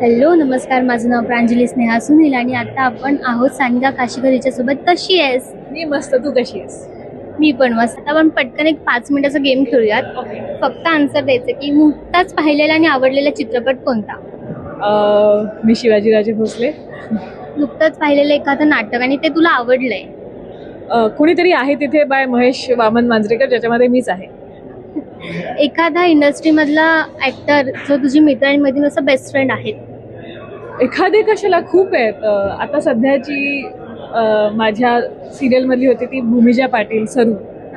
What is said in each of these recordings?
Hello नमस्कार. माझं नाव प्रांजली स्नेहा सुनील आणि आता आपण आहोत सानिका काशीकर हिच्यासोबत. कशी आहेस? मी मस्त. तू कशी आहेस? मी पण मस्त. आता आपण पटकन एक पाच मिनिटाचा गेम खेळूयात. फक्त आन्सर द्यायचं की नुकताच पाहिलेला आणि आवडलेला चित्रपट कोणता? अं, मी शिवाजीराजे भोसले. नुकताच पाहिलेलं एखादं नाटक आणि ते तुला आवडलंय. अं, कुणीतरी आहे तिथे बाय महेश वामन मांजरेकर ज्याच्यामध्ये मीच आहे. एखादा इंडस्ट्रीमधला ऍक्टर जो तुझी मित्र आणि मैत्रीण असं बेस्ट फ्रेंड आहेत एखादे कशाला खूप आहेत. आता सध्याची माझ्या सिरियलमधली होती ती भूमिजा पाटील सरू.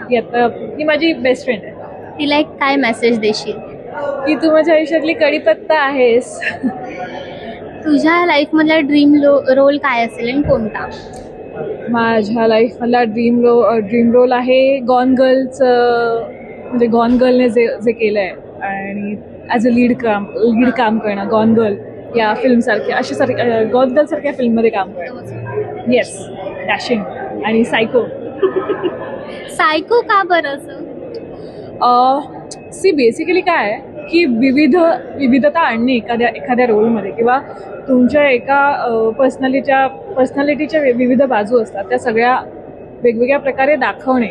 ती आता ती माझी बेस्ट फ्रेंड आहे. तिला एक काय मेसेज देशील? की तू माझ्या आयुष्यातली कडीपत्ता आहेस. तुझ्या लाईफमधला ड्रीम लो रोल काय असेल आणि कोणता? माझ्या लाईफमधला ड्रीम रो ड्रीम रोल आहे गॉन गर्लचं म्हणजे गॉन गर्लने जे जे केलं आहे आणि ॲज अ लीड काम लीड काम करणं गॉन गर्ल या फिल्मसारख्या अशा सारख्या गॉन गर्लसारख्या फिल्ममध्ये काम करणं येस डॅशिंग आणि सायको सायको का बरं असं? सी बेसिकली काय आहे की विविध विविधता आणणे एखाद्या एखाद्या रोलमध्ये किंवा तुमच्या एका पर्सनॅलिटीच्या पर्सनॅलिटीच्या विविध बाजू असतात त्या सगळ्या वेगवेगळ्या प्रकारे दाखवणे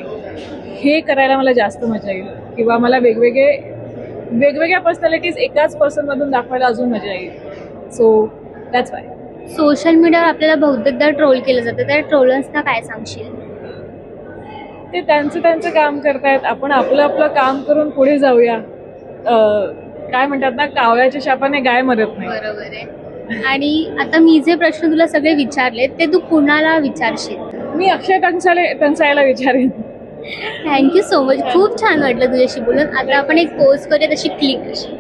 हे करायला मला जास्त मजा येईल. किंवा मला वेगवेगळे वेगवेगळ्या पर्सनॅलिटीज एकाच पर्सनमधून दाखवायला अजून मजा येईल. सो दॅट्स वाय सोशल मीडियावर आपल्याला बहुतेकदा ट्रोल केलं जातं त्या ट्रोलर्सना काय सांगशील? ते त्यांचं त्यांचं काम करतायत. आपण आपलं आपलं काम करून पुढे जाऊया. काय म्हणतात ना कावळ्याच्या शापाने गाय मरत नाही. बरोबर आहे. आणि आता मी जे प्रश्न तुला सगळे विचारले ते तू कुणाला विचारशील? मी अक्षय टंचाले टंचायला विचारेन. थँक्यू सो मच खूप छान वाटलं तुझ्याशी बोलून. आता आपण एक पोस्ट करूया तशी क्लिक अशी